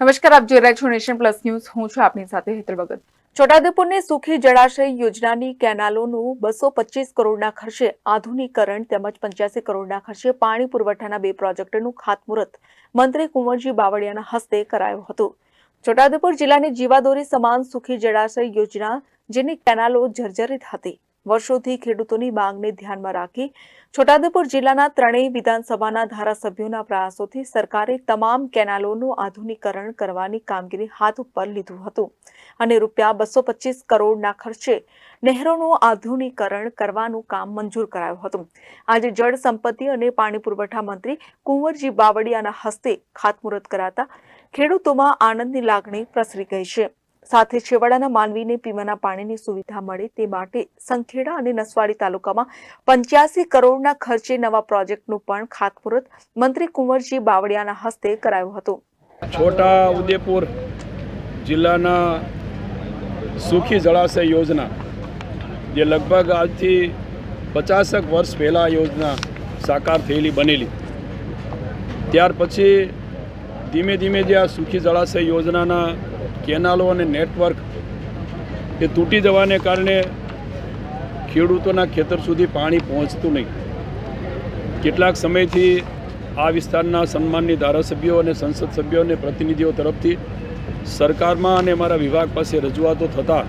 નમસ્કાર, આપ જોઈ રહ્યા છો નેશન પ્લસ ન્યૂઝ. હું છું આપની સાથે હેતલ ભગત. છોટાઉદેપુરની સુખી જળાશય યોજનાની કેનાલોનું બસો પચીસ કરોડના ખર્ચે આધુનિકરણ તેમજ પંચ્યાસી કરોડના ખર્ચે પાણી પુરવઠાના બે પ્રોજેક્ટનું ખાતમુહૂર્ત મંત્રી કુંવરજી બાવળિયાના હસ્તે કરાયું હતું. છોટાઉદેપુર જિલ્લાની જીવાદોરી સમાન સુખી જળાશય યોજના, જેની કેનાલો જર્જરિત હતી. વર્ષોથી ખેડૂતોની માંગને ધ્યાનમાં રાખી છોટાઉદેપુર જિલ્લાના ત્રણેય વિધાનસભાના ધારાસભ્યોના પ્રયાસોથી સરકારે તમામ કેનાલોનું આધુનિકરણ કરવાની કામગીરી હાથ ઉપર લીધું હતું અને રૂપિયા બસો પચીસ કરોડના ખર્ચે નહેરોનું આધુનિકરણ કરવાનું કામ મંજૂર કરાયું હતું. આજે જળ સંપત્તિ અને પાણી પુરવઠા મંત્રી કુંવરજી બાવળિયાના હસ્તે ખાતમુહૂર્ત કરાતા ખેડૂતોમાં આનંદની લાગણી પ્રસરી ગઈ છે. સાથે છેવાડાના માનવીને પીવાના પાણીની સુવિધા મળે તે માટે સંખેડા અને નસવાડી તાલુકામાં પંચ્યાસી કરોડના ખર્ચે નવા પ્રોજેક્ટનું પણ ખાતમુહૂર્ત મંત્રી કુંવરજી બાવળિયાના હસ્તે કરાયું હતું. છોટા ઉદેપુર જિલ્લાના સુખી જળાશય યોજના, જે લગભગ આજથી પચાસક વર્ષ પહેલાં યોજના સાકાર થયેલી બનેલી. ત્યાર પછી ધીમે ધીમે જે આ સુખી જળાશય યોજનાના કેનાલો અને નેટવર્ક એ તૂટી જવાને કારણે ખેડૂતોના ખેતર સુધી પાણી પહોંચતું નહીં. કેટલાક સમયથી આ વિસ્તારના સન્માનની ધારાસભ્યો અને સંસદ સભ્યો અને પ્રતિનિધિઓ તરફથી સરકારમાં અને અમારા વિભાગ પાસે રજૂઆતો થતાં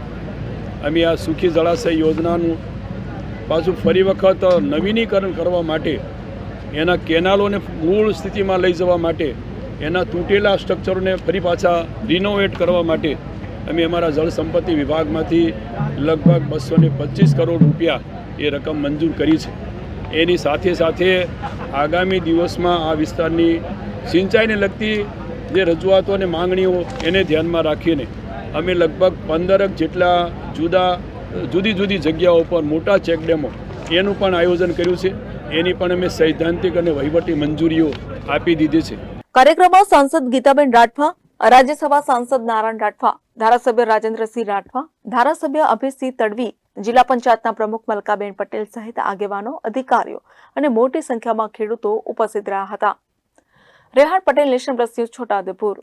અમે આ સુખી જળાશય યોજનાનું પાછું ફરી વખત નવીનીકરણ કરવા માટે એના કેનાલોને મૂળ સ્થિતિમાં લઈ જવા માટે એના તૂટેલા સ્ટ્રક્ચરોને ફરી પાછા રિનોવેટ કરવા માટે અમે અમારા જળ સંપત્તિ વિભાગમાંથી લગભગ બસો ને કરોડ રૂપિયા એ રકમ મંજૂર કરી છે. એની સાથે સાથે આગામી દિવસમાં આ વિસ્તારની સિંચાઈને લગતી જે રજૂઆતો અને માંગણીઓ એને ધ્યાનમાં રાખીને અમે લગભગ પંદરક જેટલા જુદા, જુદી જુદી જગ્યાઓ પર મોટા ચેકડેમો એનું પણ આયોજન કર્યું છે. એની પણ અમે સૈદ્ધાંતિક અને વહીવટી મંજૂરીઓ આપી દીધી છે. કાર્યક્રમમાં સાંસદ ગીતાબેન રાઠવા, રાજ્યસભા સાંસદ નારાયણ રાઠવા, ધારાસભ્ય રાજેન્દ્રસિંહ રાઠવા, ધારાસભ્ય અભયસિંહ તડવી, જિલ્લા પંચાયતના પ્રમુખ મલકાબેન પટેલ સહિત આગેવાનો, અધિકારીઓ અને મોટી સંખ્યામાં ખેડૂતો ઉપસ્થિત રહ્યા હતા. Rehan Patel, nation plus news, Chhota Udepur.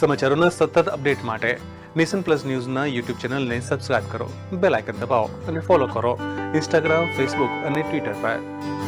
સમાચારોના સતત અપડેટ માટે નેશન પ્લસ ન્યૂઝના યુટ્યુબ ચેનલને સબસ્ક્રાઇબ કરો, બેલ આઇકન દબાવો અને ફોલો કરો. ઇન્સ્ટાગ્રામ, ફેસબુક અને ટ્વિટર પર.